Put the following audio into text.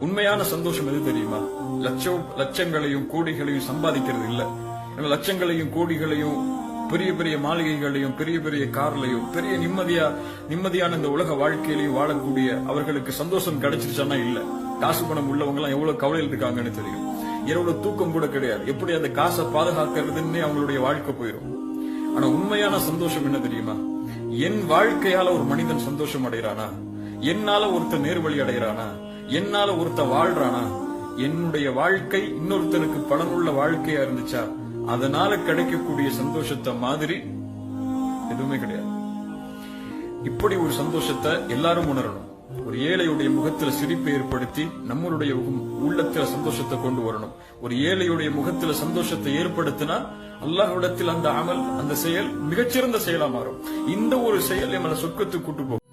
உண்மையான சந்தோஷம் எது தெரியுமா? லட்சம் லட்சங்களையும் கோடிகளையும் சம்பாதிக்கிறது இல்ல லட்சங்களையும் கோடிகளையும் பெரிய பெரிய மாளிகைகளையும் பெரிய பெரிய கார்லையும் பெரிய நிம்மதியா நிம்மதியான இந்த உலக வாழ்க்கையிலையும் வாழக்கூடிய அவர்களுக்கு சந்தோஷம் கிடைச்சிருச்சானா இல்ல. காசு பணம் உள்ளவங்க எல்லாம் எவ்வளவு கவலையில் இருக்காங்கன்னு தெரியும். இரவுல தூக்கம் கூட கிடையாது. எப்படி அந்த காசை பாதுகாக்கிறதுன்னு அவங்களுடைய வாழ்க்கை போயிடும் ஆனா உண்மையான சந்தோஷம் என்ன தெரியுமா? என் வாழ்க்கையால ஒரு மனிதன் சந்தோஷம் அடைகிறானா? என்னால ஒருத்தன் நேர்வழி அடைகிறானா? என்னால ஒருத்தன் வாழ்றானா? என்னுடைய வாழ்க்கை இன்னொருத்தனுக்கு பலனுள்ள வாழ்க்கையா இருந்துச்சா? அதனால கிடைக்கக்கூடிய சந்தோஷத்தை மாதிரி எதுவுமே கிடையாது. இப்படி ஒரு சந்தோஷத்தை எல்லாரும் உணரணும். ஒரு ஏழையுடைய முகத்துல சிரிப்பை ஏற்படுத்தி நம்மளுடைய உள்ளத்துல சந்தோஷத்தை கொண்டு வரணும். ஒரு ஏழையுடைய முகத்துல சந்தோஷத்தை ஏற்படுத்தினா அல்லாஹ்விடத்தில் அந்த அமல் அந்த செயல் மிகச்சிறந்த செயலா மாறும். இந்த ஒரு செயல் நம்மளை சொர்க்கத்துக்கு கூட்டு போகும்.